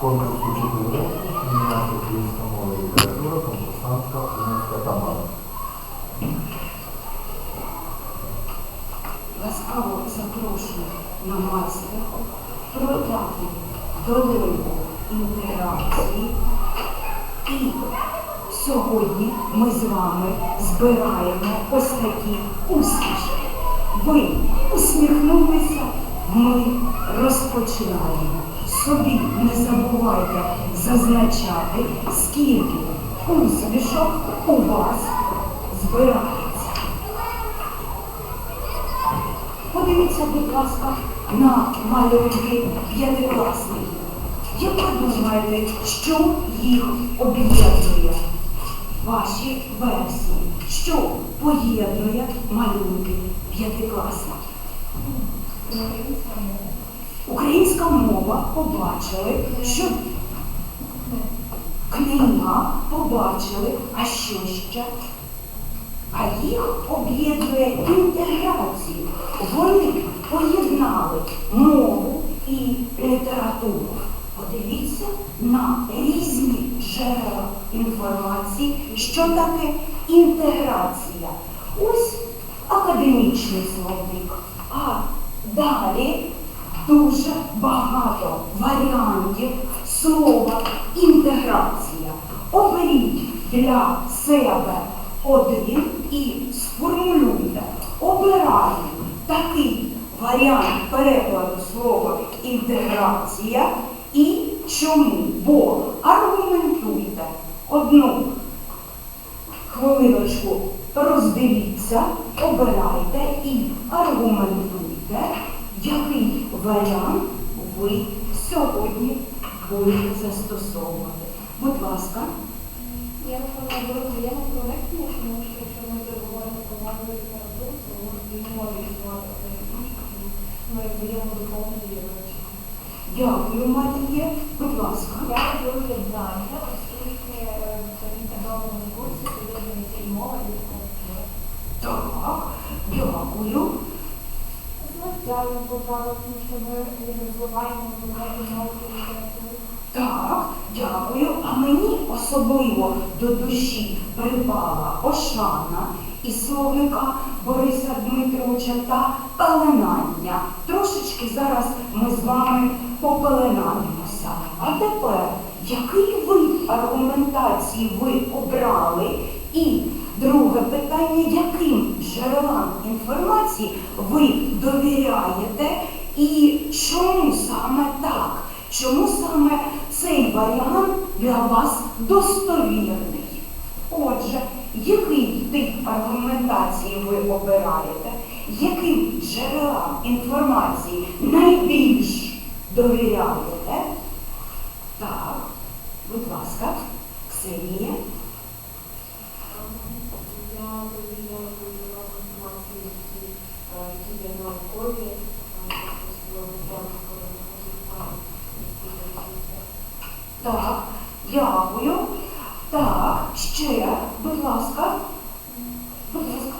конкурсу «Чотири роки» Міняється українська мова і література, конкурсантка Умська Тамара. ласкаво запрошую на майстер продати долинку інтеграції. І сьогодні ми з вами збираємо ось такі успішки. Ви усміхнулися, ми розпочинаємо. Собі не забувайте зазначати, скільки усмішок у вас збирається. Подивіться, будь ласка, на малюнки п'ятикласників. Як ви думаєте, що їх об'єднує? Ваші версії. Що поєднує малюнки п'ятикласників? Українська мова побачили, що книга побачили, а що ще? А їх об'єднує інтеграцію. Вони поєднали мову і літературу. Подивіться на різні джерела інформації, що таке інтеграція. Ось академічний словник. А далі дуже багато варіантів слова інтеграція. Оберіть для себе один і сформулюйте. Обираємо такий варіант перекладу слова інтеграція і чому? Бо аргументуйте одну хвилиночку роздивіться, обирайте і аргументуйте, який варіант ви сьогодні будете застосовувати. Будь ласка. Я напевно беру взаємну проникнення, тому що якщо ми говоримо про мову літературу, то ми не можемо існувати ми взаємодоповнені речі. Дякую, Марія. Будь ласка. Я беру завдання, оскільки е, в інтегрованому курсі поєднується і мова, і. Так, дякую. Звичайно, поправила, тому що ми розвиваємо в мову і літературу. Так, дякую. А мені особливо до душі припала Ошана і словника Бориса Дмитровича та пеленання. Трошечки зараз ми з вами попеленаємося. А тепер, який вид аргументації ви обрали? І друге питання, яким джерелам інформації ви довіряєте і чому саме так? Чому саме цей варіант для вас достовірний? Отже, який тип аргументації ви обираєте? Яким джерелам інформації найбільш довіряєте? Так, будь ласка, Ксенія. Я довіряю джерелам інформації, які, е, які є наукові, е, особливо Так, дякую. Так, ще, будь ласка. Будь ласка.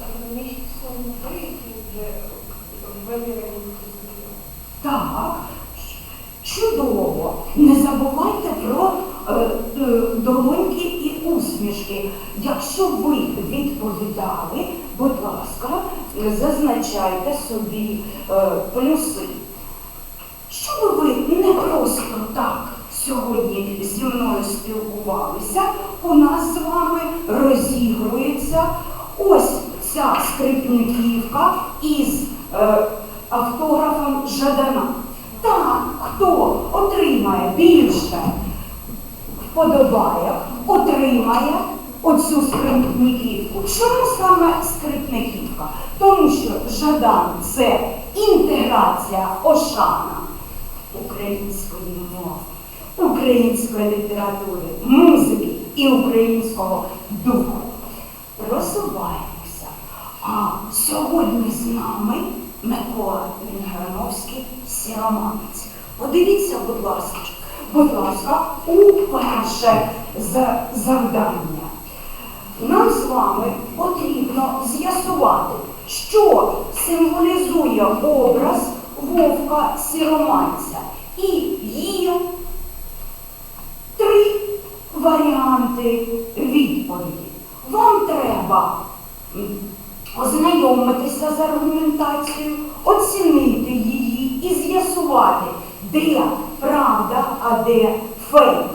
академічні словники, які вже вивірені Так, чудово. Не забувайте про е, е, долоньки і усмішки. Якщо ви відповідали, будь ласка, зазначайте собі е, плюси. Щоб ви не просто так сьогодні зі мною спілкувалися, у нас з вами розігрується ось ця скрипниківка із е, автографом Жадана. Так, хто отримає більше вподобає, отримає оцю скрипниківку. Чому саме скрипниківка? Тому що Жадан це інтеграція Ошана української мови, української літератури, музики і українського духу. Просуваємося. А сьогодні з нами Микола Вінграновський Сіроманець. Подивіться, будь ласка, будь ласка, у перше завдання. Нам з вами потрібно з'ясувати, що символізує образ вовка сіроманця і є три варіанти відповіді. Вам треба ознайомитися з аргументацією, оцінити її і з'ясувати, де правда, а де фейк.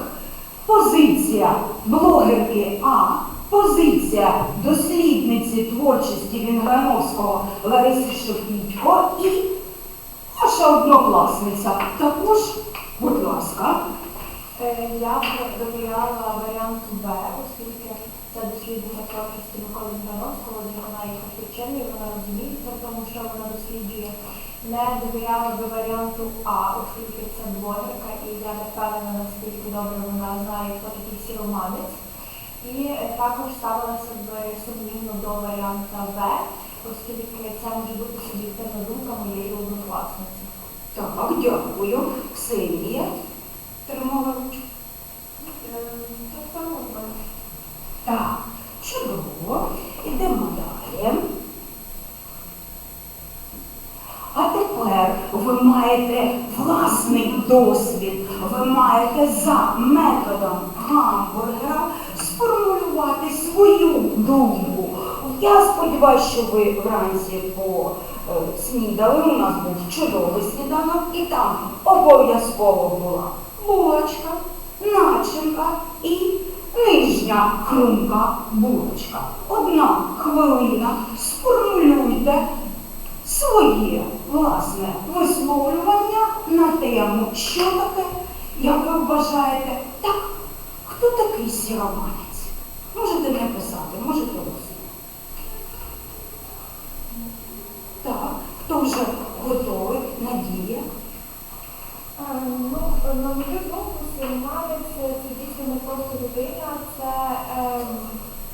Позиція блогерки А, позиція дослідниці творчості Вінграновського Лариси Шепітько і ваша однокласниця. Також, будь ласка, Е, Я довіряла варіанту Б, оскільки це дослідниця творчості Миколи Івановського, де вона є фахівчиною, вона розуміється в тому, що вона досліджує. Не довіряла би варіанту А, оскільки це блогерка, і я не впевнена, наскільки добре вона знає, хто такий сіроманець. І також ставилася б сумнівно до варіанта Б, оскільки це може бути суб'єктивна думка моєї однокласниці. так, дякую. Ксенія, тримала ручку. Е, Так чудово. Ідемо далі. А тепер ви маєте власний досвід, ви маєте за методом гамбургера свою думку. Я сподіваюся, що ви вранці поснідали, у нас був чудовий сніданок, і там обов'язково була булочка, начинка і нижня хрумка булочка. Одна хвилина сформулюйте своє власне висловлювання на тему, що таке, як ви вважаєте, так, хто такий сіроманець? Можете не писати, можете усно. Так, хто вже готовий, Надія? Е, Ну, на мою думку, сигналець це дійсно не просто людина, це, е,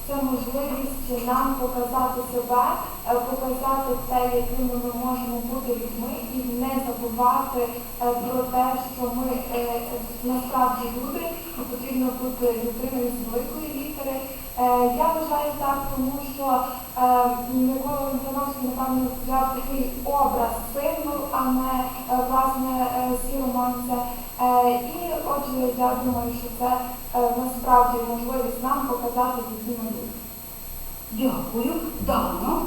це можливість нам показати себе, е, показати те, якими ми можемо бути людьми, і не забувати е, про те, що ми е, насправді люди, і потрібно бути людиною з великої Е, Я вважаю так, тому що е, Микола Антоновський, напевно, взяв такий образ символ, а не е, власне е, сіроманця. І отже, я думаю, що це насправді можливість нам показати які ми. Дякую, Дано.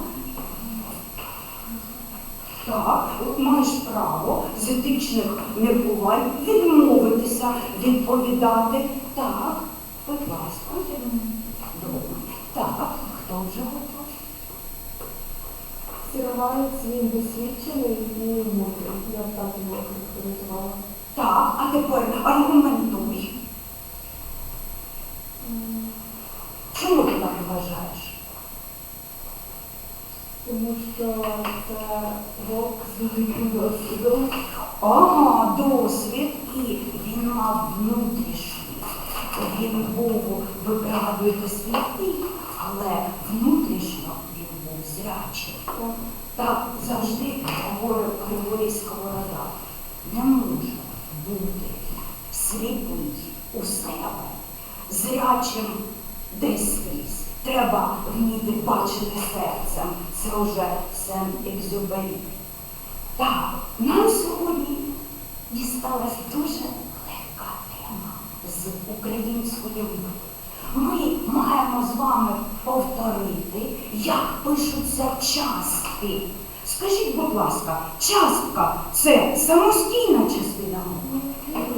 Так, маєш право з етичних міркувань відмовитися відповідати. Так, будь ласка. Добре. Так, хто вже готовий? Сіроманець він досвідчений і мудрий. Я б так його характеризувала. Так, а тепер аргументуй. Чому ти так вважаєш? Тому що це вовк з великим досвідом. Ага, досвід, і він мав внутрішній. Він був, ви пригадуєте, але внутрішньо він був зрячий. Так завжди говорив Григорій Сковорода. Не може бути сліпий у себе, зрячим десь скрізь. Треба вміти бачити серцем. Це вже Сен-Екзюбері. Так, нам сьогодні дісталась дуже легка тема з української мови. Ми маємо з вами повторити, як пишуться частки. Скажіть, будь ласка, частка це самостійна частина мови?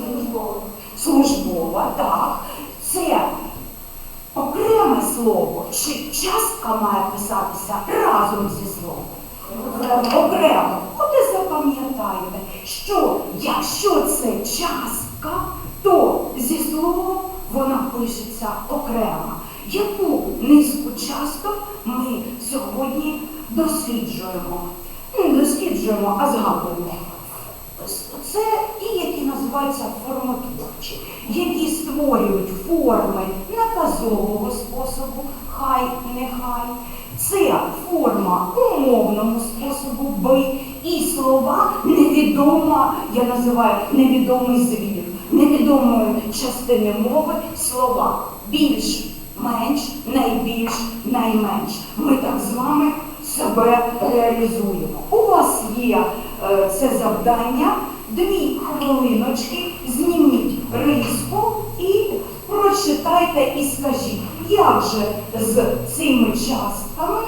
Службова. Службова, так. Це окреме слово, чи частка має писатися разом зі словом? Окремо. От і запам'ятайте, що якщо це частка, то зі словом вона пишеться окремо. Яку низку часток ми сьогодні досліджуємо? Ну, Не досліджуємо, а згадуємо. Це ті, які називаються формотворчі, які створюють форми наказового способу, хай, нехай. Це форма умовному способу би і слова невідома, я називаю невідомий звір, невідомої частини мови слова. Більш, менш, найбільш, найменш. Ми так з вами себе реалізуємо. У вас є е, це завдання. Дві хвилиночки, зніміть риску і прочитайте і скажіть, як же з цими частками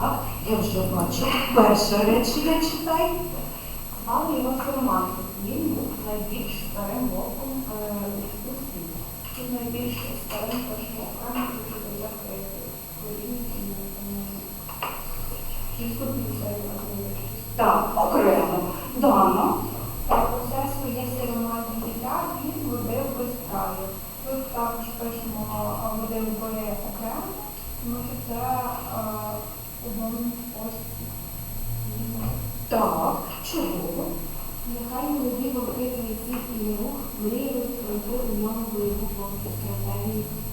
Так, бачу. Перше речення читай. Звали його Сиромантик. Він був найбільш старим вовком е, у світі. Він найбільш старим першим окремим дуже довго корінь і ступінця. Так, окремо. Дано. Усе своє сироматне життя він водив без краю. Тут також пишемо а, водив би окремо, тому що це е, одному ось. Так, чудово. Нехай молоді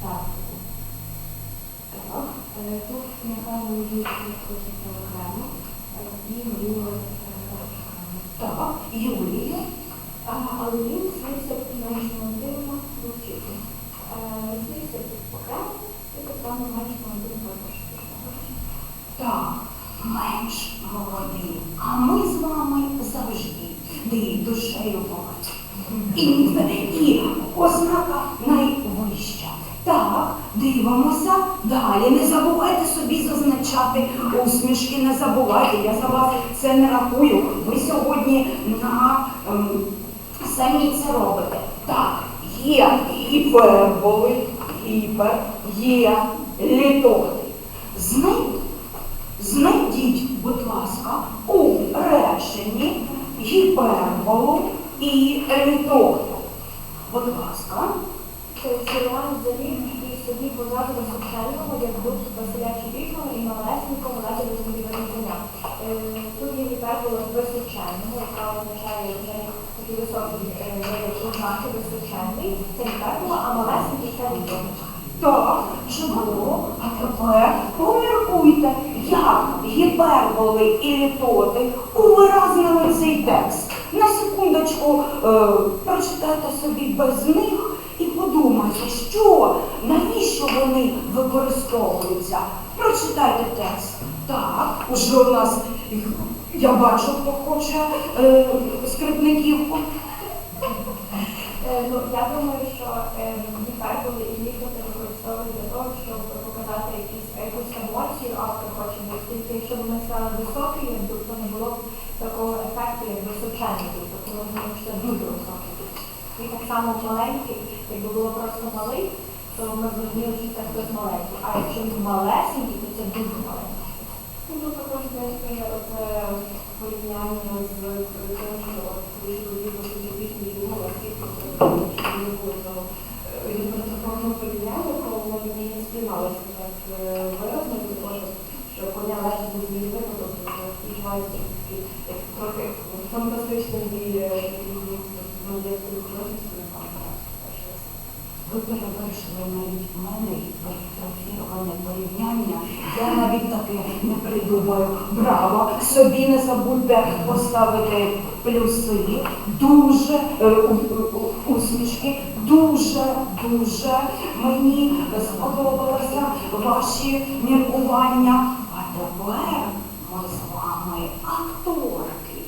Так. Е, Тут нехай хочеться окремо е, і мріють. Так, Юлія. Але він снився менш молодим так само менш молодим також. Так, менш молоді. А ми з вами завжди ди душею молоді. І, ознака найвища. Так, дивимося далі. Не забувайте собі зазначати усмішки, не забувайте. Я за вас це не рахую. Ви сьогодні на ем, самі це робите. Так, є гіперболи, гіпер, є літоти. Знайдіть, знайдіть, будь ласка, у реченні гіперболу і літоту. Будь ласка. Сірван заліз і собі позаду височального, як дух Василя Чубічного і малесенького раді розмірювання коня. Е, Тут є гіпербола височального, яка означає вже такі високі е, ознаки височальний. Це гіпербола, а малесенький це літом. Так, чудово. А тепер поміркуйте, як гіперболи і літоти увиразнили цей текст. На секундочку е, прочитайте собі без них і подумайте, що, навіщо вони використовуються. Прочитайте текст. Так, уже у нас, я бачу, хто хоче е, скрипниківку. Е, Ну, я думаю, що е, гіперболи і літоти використовують для того, щоб показати якісь, емоцію автор хоче вистільки. Якщо б ми стали високі, якби то не було б такого ефекту, як височальний літо, тому що дуже високий літо. І так само маленький, якби було просто малий, то ми зрозуміли, що це хтось маленький. А якщо він малесенький, то це дуже маленький. Ну, також знаєте, це порівняння з тим, що от коли а ті, не було, то він просто такого порівняння, то воно мені не сприймалося так е, виразно, від того, що- що коня лежить без зміни, тобто відчувається такий як трохи фантастичний і молодецький художник, Ви перевершили навіть мене гіпертрофіроване порівняння. Я навіть таке не придумаю. Браво! Собі не забудьте поставити плюси. Дуже е, усмішки. Дуже, дуже мені сподобалося ваші міркування. А тепер ми з вами акторки.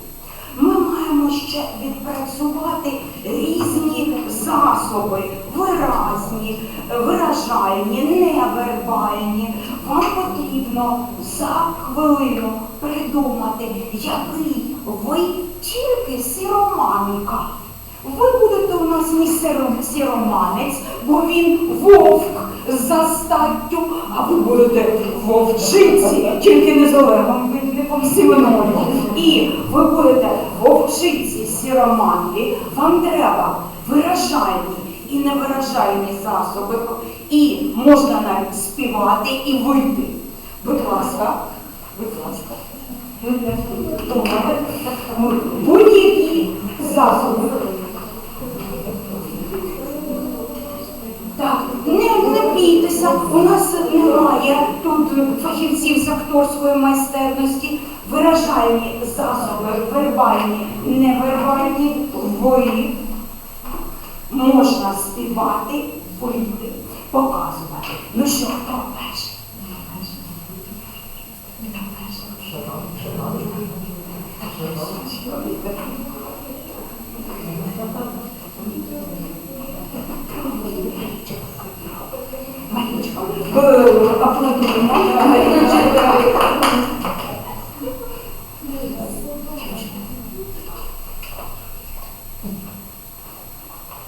Ми маємо ще відпрацювати різні засоби, виразні, виражальні, невербальні. Вам потрібно за хвилину придумати, який ви тільки сіроманка. Ви будете у нас не сіроманець, бо він вовк за статтю, а ви будете вовчиці, тільки не з Олегом Винником Сівиною. І ви будете вовчиці сіроманки, вам треба виражальні і невиражальні засоби, і можна навіть співати і вийти. Будь ласка, будь ласка. Будь-які засоби. Так, не, не бійтеся, у нас немає тут фахівців з акторської майстерності, виражальні засоби, вербальні, невербальні, ви. Можна співати, вийти, показувати. Ну що, хто перший? Марічка, е, аплодуємо. Марічка.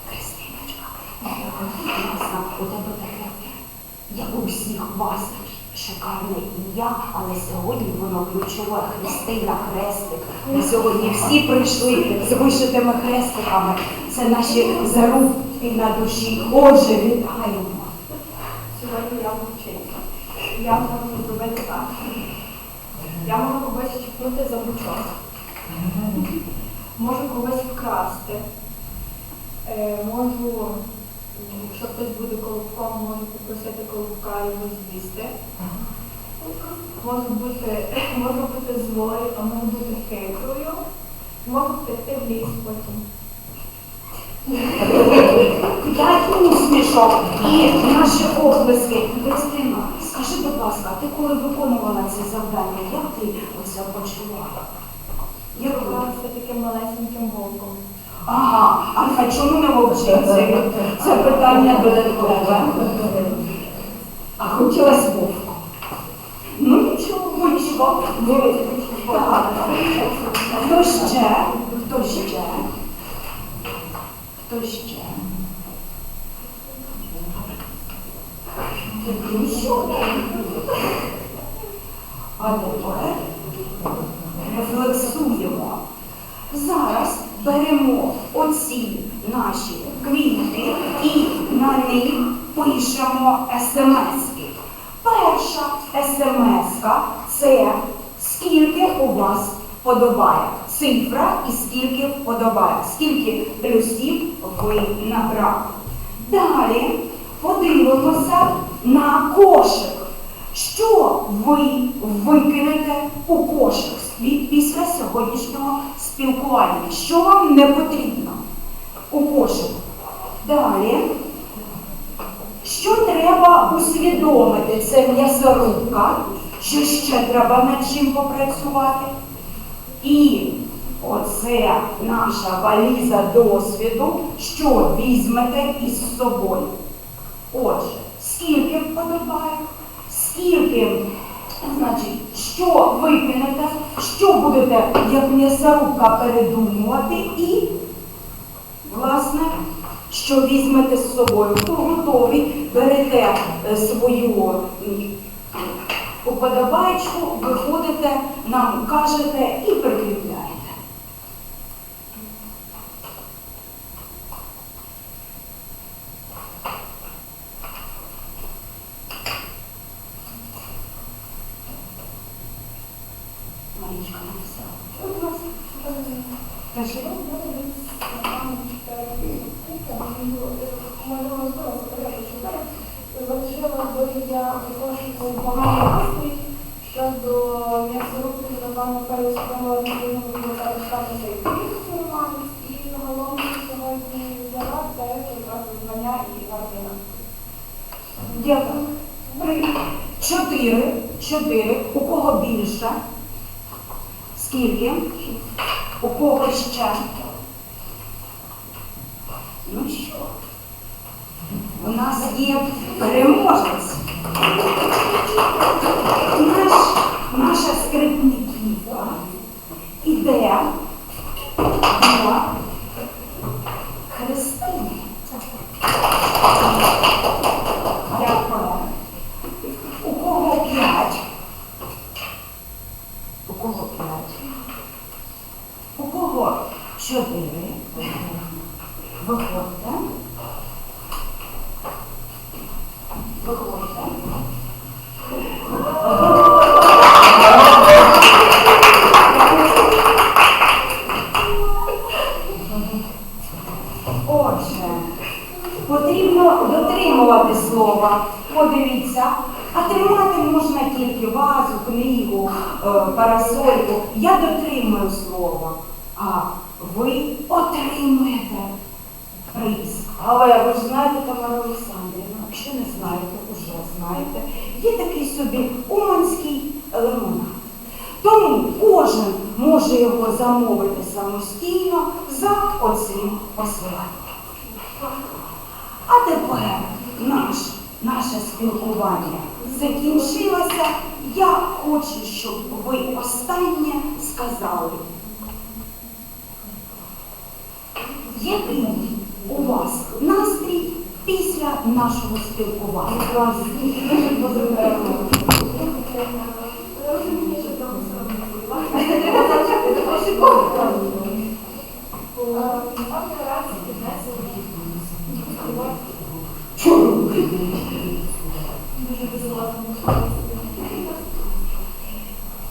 Христиночка, ясна, у тебе таке, як у всіх вас, шикарне ім'я, але сьогодні воно ключове Христина Хрестик. Ми сьогодні всі прийшли з вишитими хрестиками. Це наші зарубки на душі. Отже, вітаємо. Сьогодні я вчитель. Я можу зробити так. Я можу когось чіпнути за бучок. Можу когось вкрасти. Е, можу, якщо хтось буде колобком, можу попросити колобка його з'їсти. Можу бути, можу бути злою, а можу бути хитрою. Можу втекти в ліс потім. П'ять усмішок і наші оплески. Христина, скажи, будь ласка, ти коли виконувала це завдання, як ти оце почувала? Я ви? вклалася таким малесеньким вовком. Ага, а, чому не вовчиці? Це питання додаткове. А хотілося вовку. Ну нічого. Ви- Так. Хто ще? Хто ще? Хто ще? А тепер рефлексуємо. Зараз беремо оці наші квіти і на них пишемо смски. Перша смска це скільки у вас подобає. Цифра і скільки вподобає, скільки плюсів ви набрали. Далі подивимося на кошик. Що ви викинете у кошик після сьогоднішнього спілкування? Що вам не потрібно у кошик? Далі. Що треба усвідомити? Це м'ясорубка, що ще треба над чим попрацювати. І оце наша валіза досвіду, що візьмете із собою. Отже, скільки вподобає, скільки, значить, що викинете, що будете, як м'ясорубка, передумувати і, власне, що візьмете з собою. Хто готовий, берете е, свою м, уподобаєчку, виходите, нам кажете і прикріпляєте. Марічка написала. Будь ласка, кажи. Залишила, бо я також поганий настрій щодо м'ясорубки, напевно, на своєму статуса і загалом сьогодні взяла це якраз звання і гарний. Дякую. Чотири. Чотири. У кого більше? Скільки? У кого ще? Ну що? У нас є переможець. Наш, наша скрипниківка іде до потрібно дотримувати слова. Подивіться, а тримати можна тільки вазу, книгу, е, парасольку. Я дотримую слова, а ви отримуєте Рис. Але ви ж знаєте, Тамара Олександрівна, якщо не знаєте, уже знаєте, є такий собі уманський лимонад. Тому кожен може його замовити самостійно за оцим посиланням. А тепер наш, наше спілкування закінчилося. Я хочу, щоб ви останнє сказали. Який у вас настрій після нашого спілкування? Розумію, що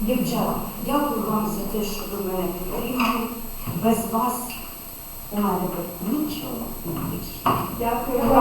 Дівчата, дякую вам за те, що ви мене підтримали. Без вас у мене б нічого не вийшло. Дякую.